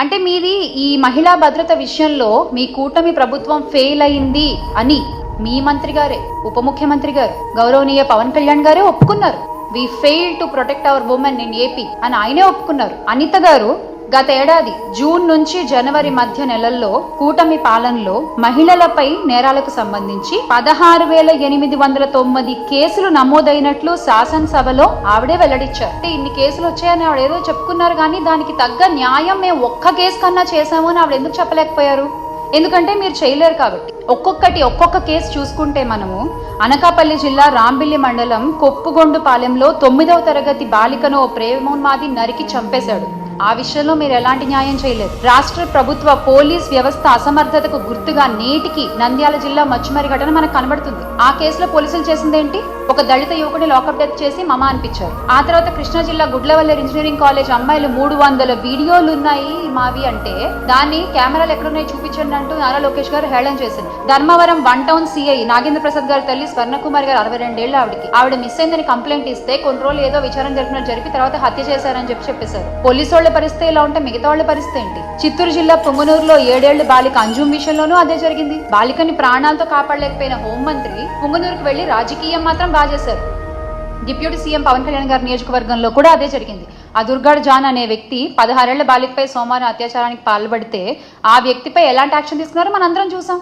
అంటే మీది ఈ మహిళా భద్రత విషయంలో మీ కూటమి ప్రభుత్వం ఫెయిల్ అయింది అని మీ మంత్రి గారే ఉప ముఖ్యమంత్రి గారు గౌరవనీయ పవన్ కళ్యాణ్ గారే ఒప్పుకున్నారు. We fail to protect our women in AP అని ఆయనే ఒప్పుకున్నారు. అనిత గారు గత ఏడాది జూన్ నుంచి జనవరి మధ్య నెలల్లో కూటమి పాలనలో మహిళలపై నేరాలకు సంబంధించి పదహారు వేల ఎనిమిది వందల తొమ్మిది కేసులు నమోదైనట్లు శాసనసభలో ఆవిడే వెల్లడించారు. అంటే ఇన్ని కేసులు వచ్చాయని ఆవిడ ఏదో చెప్పుకున్నారు కానీ దానికి తగ్గ న్యాయం మేము ఒక్క కేసు కన్నా చేశాము అని ఆవిడ ఎందుకు చెప్పలేకపోయారు? ఎందుకంటే మీరు చేయలేరు కాబట్టి. ఒక్కొక్కటి ఒక్కొక్క కేసు చూసుకుంటే మనము అనకాపల్లి జిల్లా రాంబిల్లి మండలం కొప్పుగొండుపాలెంలో తొమ్మిదవ తరగతి బాలికను ఓ ప్రేమోన్మాది నరికి చంపేశాడు. ఆ విషయంలో మీరు ఎలాంటి న్యాయం చేయలేదు. రాష్ట్ర ప్రభుత్వ పోలీస్ వ్యవస్థ అసమర్థతకు గుర్తుగా నేటికి నంద్యాల జిల్లా మచ్చుమరి ఘటన మనకు కనబడుతుంది. ఆ కేసులో పోలీసులు చేసిందేంటి? ఒక దళిత యువకుని లాకప్ డెత్ చేసి మమ అనిపించారు. ఆ తర్వాత కృష్ణా జిల్లా గుడ్లవల్లేరు ఇంజనీరింగ్ కాలేజ్ అమ్మాయిలు మూడు వందల వీడియోలు ఉన్నాయి మావి అంటే దాన్ని కెమెరాలు ఎక్కడున్నాయి చూపించండి అంటూ నారా లోకేష్ గారు హేళన చేసింది Dharmavaram one town CI Nagendra Prasad గారి తల్లి స్వర్ణకుమార్ గారు అరవై రెండేళ్ళ ఆవిడకి. ఆవిడ మిస్ అయిందని కంప్లైంట్ ఇస్తే కొన్ని రోజులు ఏదో విచారణ జరిపినట్టు జరిపి తర్వాత హత్య చేశారని చెప్పి చెప్పేశారు. పోలీసు పరిస్థితి ఇలా ఉంటే మిగతా వాళ్ళ పరిస్థితి ఏంటి? చిత్తూరు జిల్లా పుంగనూరులో ఏడేళ్ళ బాలిక అంజుమ్ విషయంలోనూ అదే జరిగింది. బాలికని ప్రాణాలతో కాపాడలేకపోయిన హోంమంత్రి పొంగనూరుకు వెళ్ళి రాజకీయం మాత్రం బాగా డిప్యూటీ సీఎం పవన్ కళ్యాణ్ గారి నియోజకవర్గంలో కూడా అదే జరిగింది. ఆ దుర్గాడ్ జాన్ అనే వ్యక్తి పదహారేళ్ళ బాలికపై సోమవారం అత్యాచారానికి పాల్పడితే ఆ వ్యక్తిపై ఎలాంటి యాక్షన్ తీసుకున్నారో మనందరం చూసాం.